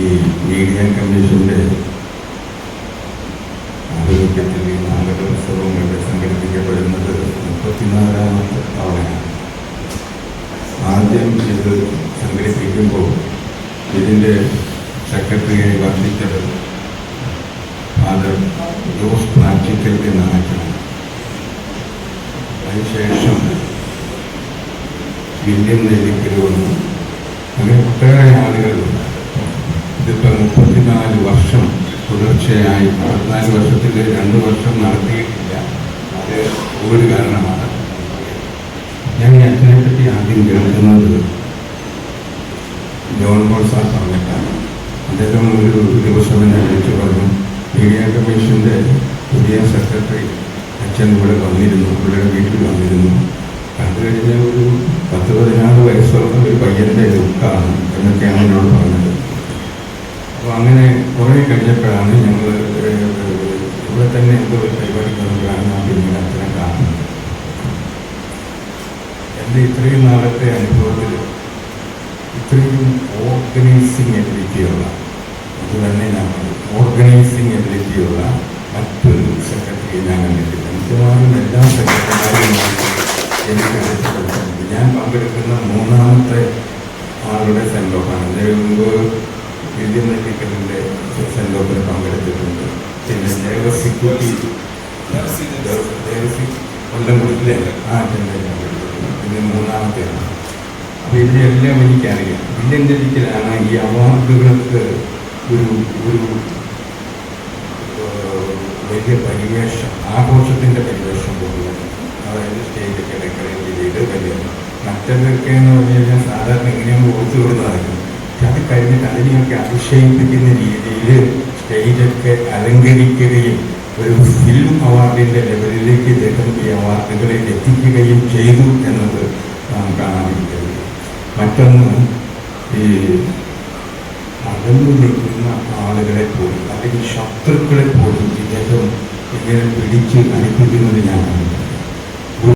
ഈ മീഡിയ കമ്മീഷന്റെ ആരോഗ്യത്തിൽ ഈ നാടകോത്സവം ഇവിടെ സംഘടിപ്പിക്കപ്പെടുന്നത് മുപ്പത്തിനാലാമത്തെ തവണയാണ്. ആദ്യം ഇത് സംഘടിപ്പിക്കുമ്പോൾ ഇതിന്റെ സെക്രട്ടറിയെ വർദ്ധിച്ചത് ഫാദർ ജോസ് പ്രാക്ടിക്കൽ എന്ന ആറ്റാണ് അതിനുശേഷം വില്യം നെല്ലിക്കൽ വന്നു. അങ്ങനെ ഒട്ടേറെ ആളുകളുണ്ട് ഇതിപ്പോൾ മുപ്പത്തിനാല് വർഷം തുടർച്ചയായി മുപ്പത്തിനാല് വർഷത്തിൽ രണ്ട് വർഷം നടത്തിയിട്ടില്ല. അത് ഒരു കാരണമാണ്. ഞാൻ ഈ അച്ഛനെ പറ്റി ആദ്യം കേൾക്കുന്നത് ജോൺ പോൾ സാർ പറഞ്ഞിട്ടാണ്. അദ്ദേഹം ഒരു ദിവസം എന്നെ വിളിച്ചു പറഞ്ഞു മീഡിയ കമ്മീഷന്റെ പുതിയ സെക്രട്ടറി അച്ഛൻ ഇവിടെ വന്നിരുന്നു പുള്ളിയുടെ വീട്ടിൽ വന്നിരുന്നു. കണ്ടു കഴിഞ്ഞാൽ ഒരു പത്ത് പതിനാറ് വയസ്സുള്ള ഒരു പയ്യന്റെ ലുക്കാണ് എന്നൊക്കെയാണ് എന്നോട് പറഞ്ഞത് അപ്പോൾ അങ്ങനെ കുറേ കഴിഞ്ഞപ്പോഴാണ് ഞങ്ങൾ ഇവിടെ തന്നെ എന്തോ ഒരു പരിപാടി വന്നപ്പോഴാണ് ആ അച്ഛനെ കാണുന്നത് എന്റെ ഇത്രയും നാളത്തെ അനുഭവത്തിൽ ഇത്രയും ഓർഗനൈസിങ് എബിലിറ്റിയുള്ള അത് തന്നെ ഞാൻ ഓർഗനൈസിങ് എബിലിറ്റിയുള്ള മറ്റൊരു സെക്രട്ടറിയെ ഞാൻ കണ്ടിട്ടില്ല. മിക്കവാറും എല്ലാ സെക്രട്ടറിമാരും എനിക്ക് ഞാൻ പങ്കെടുക്കുന്ന മൂന്നാമത്തെ ആളുടെ സെൻഡോഫാണ് അതിന് മുമ്പ് വില്യം നെല്ലിക്കലിന്റെ സെൻഡോപ്പിന് പങ്കെടുത്തിട്ടുണ്ട്. പിന്നെ ദേവസിക്കുട്ടി ദേവസി കൊല്ലം കുട്ടിലെ ആ അച്ഛന്റെ പങ്കെടുത്തിട്ടുണ്ട്. പിന്നെ മൂന്നാമത്തെയാണ് അപ്പോൾ ഇതിനെല്ലാം എനിക്കറിയാം. ഇന്ത്യൻ നെല്ലിക്കലാണ് ഈ അവാർഡുകൾക്ക് ഒരു ഒരു വലിയ പരിവേഷം ആഘോഷത്തിന്റെ പരിവേഷം പോകുന്നത് അതായത് സ്റ്റേജൊക്കെ ഡെക്കറേറ്റ് ചെയ്ത് വലിയ മറ്റതൊക്കെ എന്ന് പറഞ്ഞു കഴിഞ്ഞാൽ സാധാരണ ഇങ്ങനെയാണ് കൊടുത്തു വിടുന്നതായിരുന്നു അത് കഴിഞ്ഞിട്ട് അതിനെയൊക്കെ അതിശയിപ്പിക്കുന്ന രീതിയിൽ സ്റ്റേജൊക്കെ അലങ്കരിക്കുകയും ഒരു ഫിലിം അവാർഡിന്റെ ലെവലിലേക്ക് ഇദ്ദേഹം ഈ അവാർഡുകളെ എത്തിക്കുകയും ചെയ്തു എന്നത് നാം കാണാനിരിക്കുന്നത് മറ്റൊന്ന് ഈ അകന്നു നിൽക്കുന്ന ആളുകളെ പോലും അല്ലെങ്കിൽ ശത്രുക്കളെ പോലും ഇദ്ദേഹം ഇങ്ങനെ പിടിച്ച് അനുഭവിക്കുന്നത് ഞാൻ